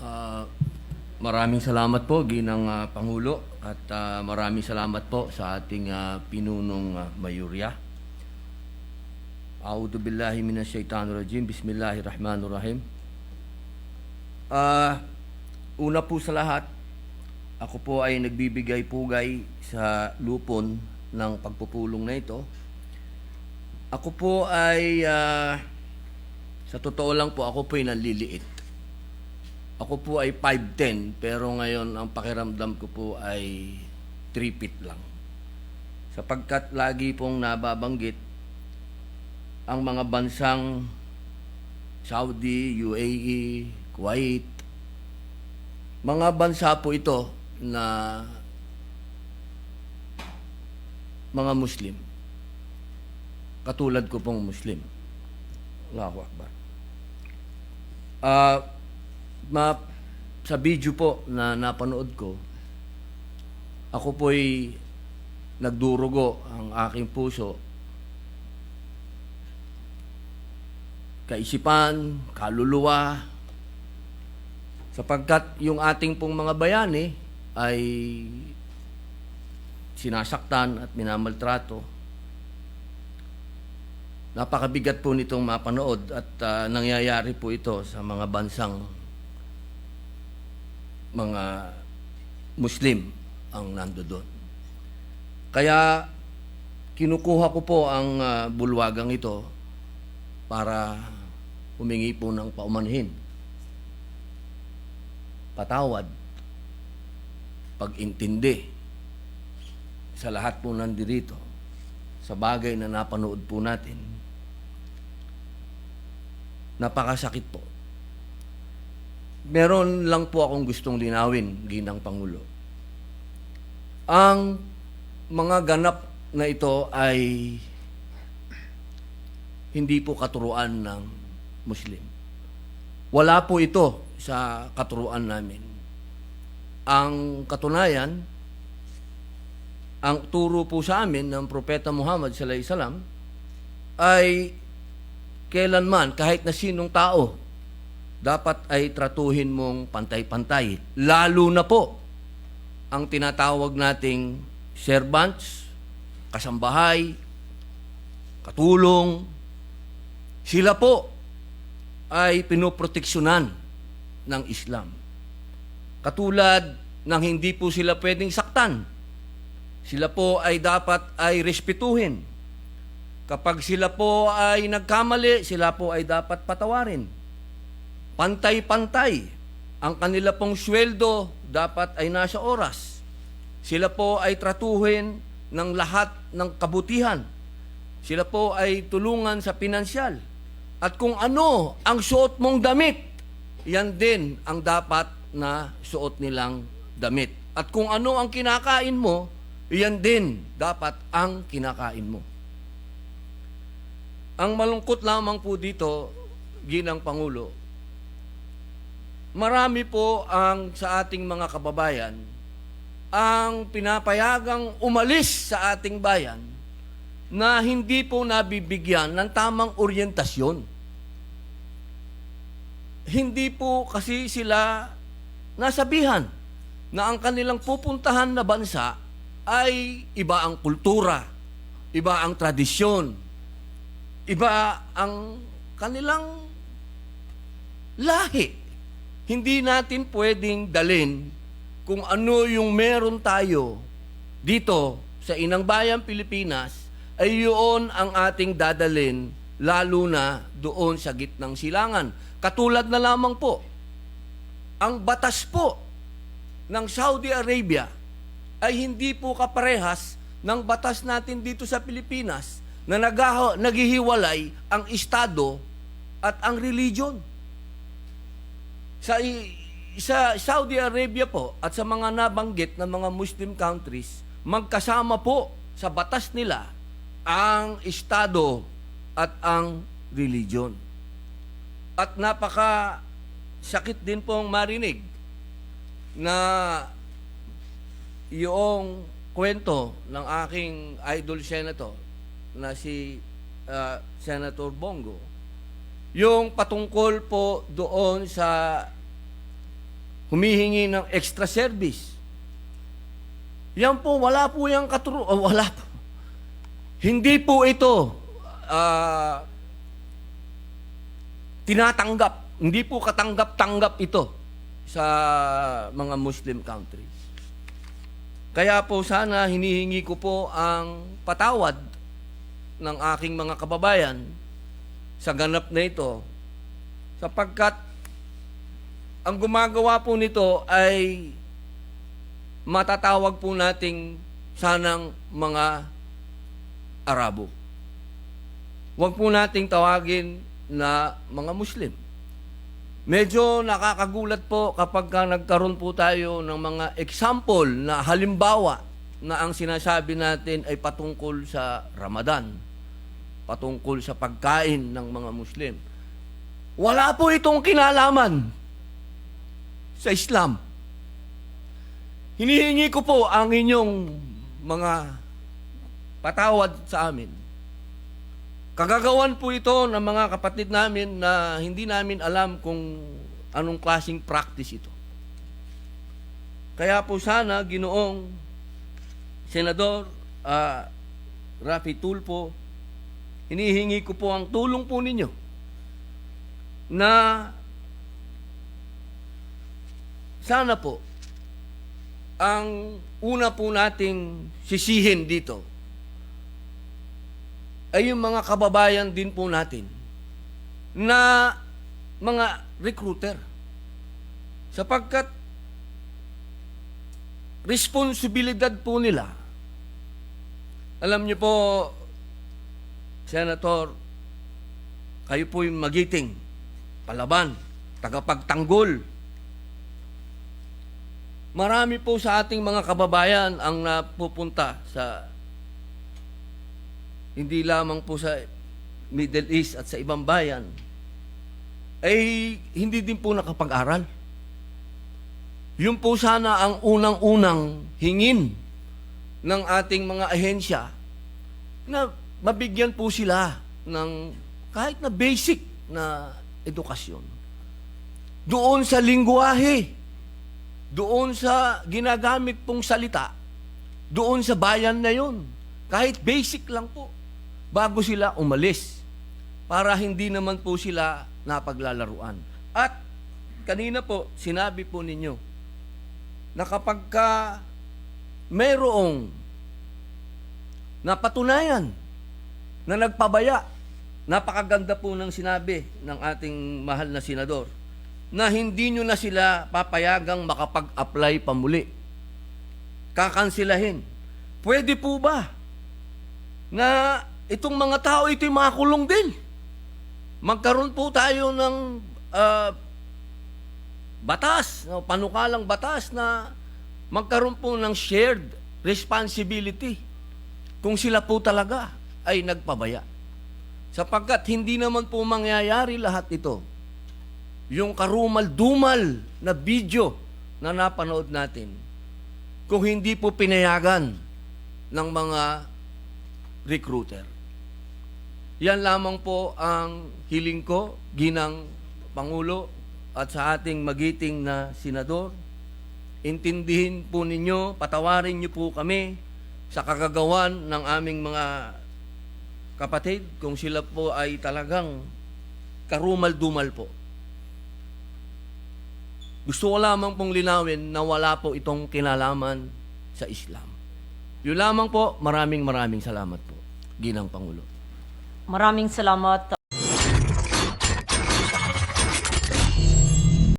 Ah, maraming salamat po, Ginang ah, Pangulo, at ah, maraming salamat po sa ating ah, pinunong uh, mayurya. A'udhu billahi minash shaitanir rajim. Bismillahirrahmanirrahim. Ah, una po sa lahat, ako po ay nagbibigay pugay sa lupon ng pagpupulong na ito. Ako po ay ah, sa totoo lang po ako po ay nanliliit. Ako po ay 5'10", pero ngayon ang pakiramdam ko po ay 3 feet lang. Sapagkat lagi pong nababanggit ang mga bansang Saudi, UAE, Kuwait. Mga bansa po ito na mga Muslim. Katulad ko pong Muslim. Allahu Akbar. Ah, ma sa video po na napanood ko, ako po'y nagdurugo ang aking puso. Kaisipan, kaluluwa, sapagkat yung ating pong mga bayani ay sinasaktan at minamaltrato. Napakabigat po nitong mapanood at ah, nangyayari po ito sa mga bansang mga Muslim ang nando doon. Kaya kinukuha ko po ang ah, bulwagang ito para humingi po ng paumanhin. Patawad, pag-intindi sa lahat po nandirito sa bagay na napanood po natin. Napakasakit po. Meron lang po akong gustong linawin, Ginang Pangulo. Ang mga ganap na ito ay hindi po katuruan ng Muslim. Wala po ito sa katuruan namin. Ang katunayan, ang turo po sa amin ng Propeta Muhammad sallallahu alaihi wasallam ay kailanman kahit na sinong tao dapat ay tratuhin mong pantay-pantay. Lalo na po ang tinatawag nating servants, kasambahay, katulong. Sila po ay pinoproteksyonan ng Islam. Katulad ng hindi po sila pwedeng saktan. Sila po ay dapat ay respetuhin. Kapag sila po ay nagkamali, sila po ay dapat patawarin. Pantay-pantay. Ang kanila pong sweldo dapat ay nasa oras. Sila po ay tratuhin ng lahat ng kabutihan. Sila po ay tulungan sa pinansyal. At kung ano ang suot mong damit, yan din ang dapat na suot nilang damit. At kung ano ang kinakain mo, yan din dapat ang kinakain mo. Ang malungkot lamang po dito, Ginang Pangulo, marami po ang sa ating mga kababayan ang pinapayagang umalis sa ating bayan na hindi po nabibigyan ng tamang oryentasyon. Hindi po kasi sila nasabihan na ang kanilang pupuntahan na bansa ay iba ang kultura, iba ang tradisyon, iba ang kanilang lahi. Hindi natin pwedeng dalin kung ano yung meron tayo dito sa Inang Bayan, Pilipinas, ay yun ang ating dadalin lalo na doon sa gitnang silangan. Katulad na lamang po, ang batas po ng Saudi Arabia ay hindi po kaparehas ng batas natin dito sa Pilipinas na naghihiwalay ang Estado at ang religion. Sa, sa Saudi Arabia po at sa mga nabanggit na mga Muslim countries, magkasama po sa batas nila ang Estado at ang religion. At napaka sakit din pong marinig na yung kwento ng aking idol senator na si uh, Senator Bongo yung patungkol po doon sa humihingi ng extra service. Yan po, wala po yung katuro, oh, wala po. Hindi po ito ah, tinatanggap, hindi po katanggap-tanggap ito sa mga Muslim countries. Kaya po sana hinihingi ko po ang patawad ng aking mga kababayan sa ganap na ito sapagkat ang gumagawa po nito ay matatawag po nating sanang mga Arabo. Huwag po nating tawagin na mga Muslim. Medyo nakakagulat po kapag ka nagkaroon po tayo ng mga example na halimbawa na ang sinasabi natin ay patungkol sa Ramadan, patungkol sa pagkain ng mga Muslim. Wala po itong kinalaman sa Islam. Hinihingi ko po ang inyong mga patawad sa amin. Kagagawan po ito ng mga kapatid namin na hindi namin alam kung anong klaseng practice ito. Kaya po sana, ginoong Senador ah, Rafi Tulfo, hinihingi ko po ang tulong po ninyo na sana po ang una po nating sisihin dito ay yung mga kababayan din po natin na mga recruiter. Sapagkat responsibilidad po nila. Alam niyo po, Senator, kayo po yung magiting, palaban, tagapagtanggol. Marami po sa ating mga kababayan ang napupunta sa hindi lamang po sa Middle East at sa ibang bayan, ay hindi din po nakapag-aral. Yun po sana ang unang-unang hingin ng ating mga ahensya na mabigyan po sila ng kahit na basic na edukasyon. Doon sa lingwahe, doon sa ginagamit pong salita, doon sa bayan na yun, kahit basic lang po, bago sila umalis para hindi naman po sila napaglalaruan. At kanina po, sinabi po ninyo na kapag ka mayroong napatunayan na nagpabaya, napakaganda po ng sinabi ng ating mahal na senador, na hindi nyo na sila papayagang makapag-apply pamuli. Kakansilahin. Pwede po ba na itong mga tao ito'y makulong din? Magkaroon po tayo ng ah, batas, no, panukalang batas na magkaroon po ng shared responsibility kung sila po talaga ay nagpabaya. Sapagkat hindi naman po mangyayari lahat ito. Yung karumal-dumal na video na napanood natin, kung hindi po pinayagan ng mga recruiter. Yan lamang po ang hiling ko, ginang Pangulo at sa ating magiting na senador. Intindihin po ninyo, patawarin niyo po kami sa kagagawan ng aming mga kapatid kung sila po ay talagang karumal-dumal po. Gusto ko lamang pong linawin na wala po itong kinalaman sa Islam. Yun lamang po, maraming maraming salamat po, Ginang Pangulo. Maraming salamat